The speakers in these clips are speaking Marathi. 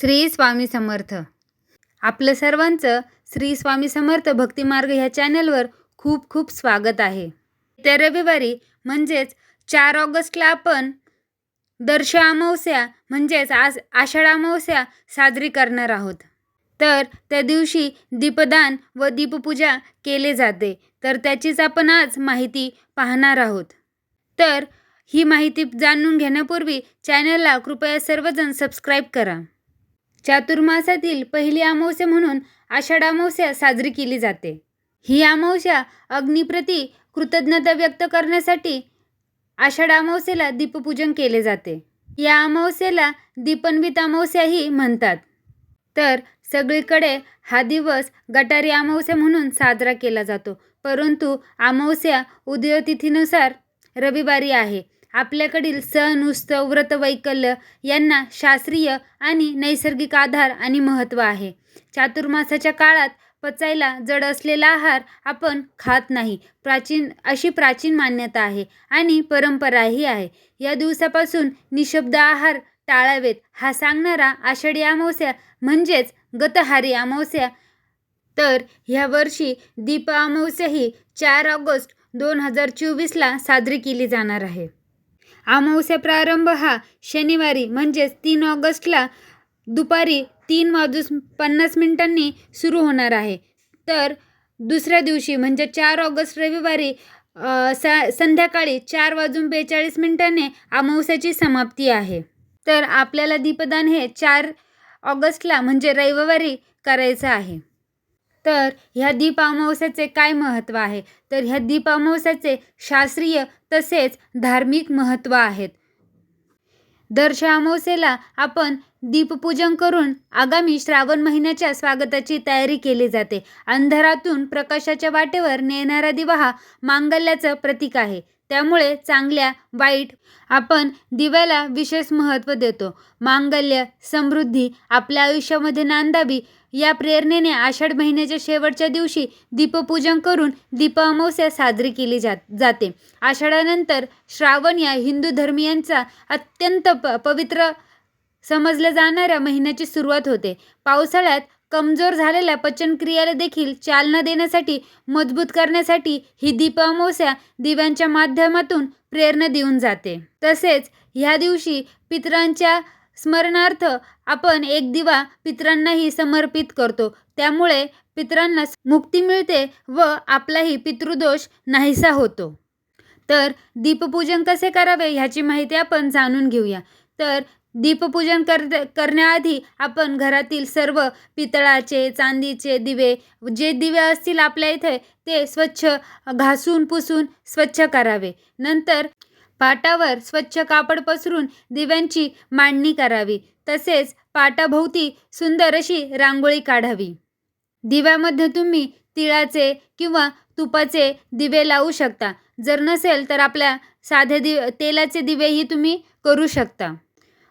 श्री स्वामी समर्थ. आपलं सर्वांचं श्री स्वामी समर्थ भक्तिमार्ग ह्या चॅनलवर खूप खूप स्वागत आहे. त्या रविवारी म्हणजेच चार ऑगस्टला आपण दर्श अमावस्या म्हणजेच आज आषाढ अमावस्या साजरी करणार आहोत. तर त्या दिवशी दीपदान व दीपपूजा केले जाते. तर त्याचीच आपण आज माहिती पाहणार आहोत. तर ही माहिती जाणून घेण्यापूर्वी चॅनलला कृपया सर्वजण सबस्क्राईब करा. चातुर्मासातील पहिली अमावस्या म्हणून आषाढ अमावस्या साजरी केली जाते. ही अमावस्या अग्निप्रती कृतज्ञता व्यक्त करण्यासाठी आषाढ अमावस्येला दीपपूजन केले जाते. या अमावस्येला दीपन्वित अमावस्याही म्हणतात. तर सगळीकडे हा दिवस गटारी अमावस्या म्हणून साजरा केला जातो. परंतु अमावस्या उदयतिथीनुसार रविवारी आहे. आपल्याकडील सण उत्सव व्रत वैकल्य यांना शास्त्रीय आणि नैसर्गिक आधार आणि महत्त्व आहे. चातुर्मासाच्या काळात पचायला जड असलेला आहार आपण खात नाही. प्राचीन अशी प्राचीन मान्यता आहे आणि परंपराही आहे. या दिवसापासून निशब्द आहार टाळावेत हा सांगणारा आषाढी अमावस्या म्हणजेच गतहारी अमावस्या. तर ह्या वर्षी दीप अमावस्या ही चार ऑगस्ट दोन हजार चोवीसला साजरी केली जाणार आहे. अमावस्या प्रारंभ हा शनिवारी म्हणजेच तीन ऑगस्टला दुपारी तीन वाजून पन्नास मिनिटांनी सुरू होणार आहे. तर दुसऱ्या दिवशी म्हणजे चार ऑगस्ट रविवारी सा संध्याकाळी चार वाजून बेचाळीस मिनिटांनी अमावस्याची समाप्ती आहे. तर आपल्याला दीपदान हे चार ऑगस्टला म्हणजे रविवारी करायचं आहे. तर ह्या दीप अमावस्याचे काय महत्त्व आहे? तर ह्या दीप अमावस्याचे शास्त्रीय तसेच धार्मिक महत्त्व आहेत. दर्श अमावस्येला आपण दीपपूजन करून आगामी श्रावण महिन्याच्या स्वागताची तयारी केली जाते. अंधारातून प्रकाशाच्या वाटेवर नेणारा दिवा हा मांगल्याचं प्रतीक आहे. त्यामुळे चांगल्या वाईट आपण दिव्याला विशेष महत्त्व देतो. मांगल्य समृद्धी आपल्या आयुष्यामध्ये नांदावी या प्रेरणेने आषाढ महिन्याच्या शेवटच्या दिवशी दीपपूजन करून दीप अमावस्या साजरी केली जात जाते. आषाढानंतर श्रावण या हिंदू धर्मियांचा अत्यंत प पवित्र समजल्या जाणाऱ्या महिन्याची सुरुवात होते. पावसाळ्यात कमजोर झालेल्या पचनक्रियाला देखील चालना देण्यासाठी मजबूत करण्यासाठी ही दीप अमावस्या दिव्यांच्या माध्यमातून प्रेरणा देऊन जाते. तसेच ह्या दिवशी पितरांच्या स्मरणार्थ आपण एक दिवा पितरांनाही समर्पित करतो. त्यामुळे पितरांना मुक्ती मिळते व आपलाही पितृदोष नाहीसा होतो. तर दीपपूजन कसे करावे ह्याची माहिती आपण जाणून घेऊया. तर दीपपूजन कर करण्याआधी आपण घरातील सर्व पितळाचे चांदीचे दिवे जे दिवे असतील आपल्या इथे ते स्वच्छ घासून पुसून स्वच्छ करावे. नंतर पाटावर स्वच्छ कापड पसरून दिव्यांची मांडणी करावी. तसेच पाटाभोवती सुंदर अशी रांगोळी काढावी. दिव्यामध्ये तुम्ही तिळाचे किंवा तुपाचे दिवे लावू शकता. जर नसेल तर आपल्या साधे दि तेलाचे दिवेही तुम्ही करू शकता.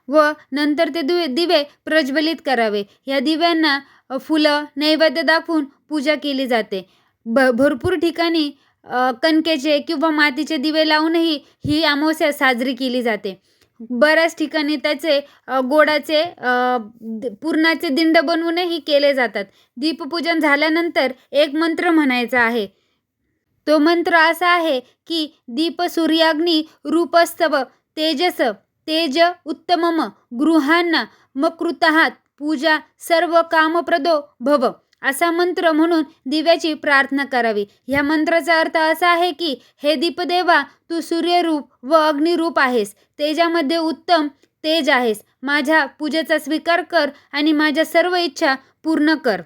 व नंतर ते दिवे दिवे प्रज्वलित करावे. या दिव्यांना फुलं नैवेद्य दाखवून पूजा केली जाते. भ भरपूर ठिकाणी कणकेचे किंवा मातीचे दिवे लावूनही ही अमावस्या साजरी केली जाते. बऱ्याच ठिकाणी त्याचे गोडाचे पूर्णाचे दिंड बनवूनही केले जातात. दीपपूजन झाल्यानंतर एक मंत्र म्हणायचा आहे. तो मंत्र असा आहे की दीप सूर्याग्नी रूपस्तव तेजस तेज उत्तमम गृहांना मकृतहात पूजा सर्व कामप्रदो भव. असा मंत्र म्हणून दिव्याची प्रार्थना करावी. ह्या मंत्राचा अर्थ असा आहे की हे दीपदेवा तू सूर्यरूप व अग्निरूप आहेस. तेजामध्ये उत्तम तेज आहेस. माझ्या पूजेचा स्वीकार कर आणि माझ्या सर्व इच्छा पूर्ण कर.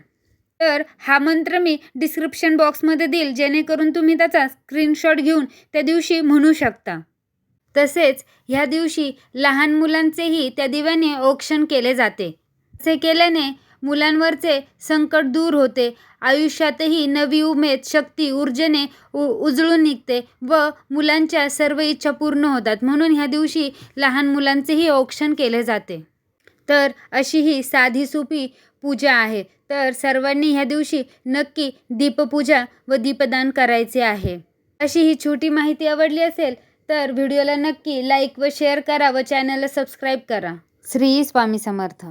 तर हा मंत्र मी डिस्क्रिप्शन बॉक्समध्ये देईल जेणेकरून तुम्ही त्याचा स्क्रीनशॉट घेऊन त्या दिवशी म्हणू शकता. तसेच ह्या दिवशी लहान मुलांचेही त्या दिव्याने औक्षण केले जाते. असे केल्याने मुलांवरचे संकट दूर होते. आयुष्यातही नवी उमेद शक्ती ऊर्जेने उ उजळून निघते व मुलांच्या सर्व इच्छा पूर्ण होतात. म्हणून ह्या दिवशी लहान मुलांचेही औक्षण केले जाते. तर अशी ही साधी सोपी पूजा आहे. तर सर्वांनी ह्या दिवशी नक्की दीपपूजा व दीपदान करायचे आहे. अशी ही छोटी माहिती आवडली असेल तर व्हिडिओला नक्की लाईक व शेअर करा व चॅनलला सबस्क्राईब करा. श्री स्वामी समर्थ.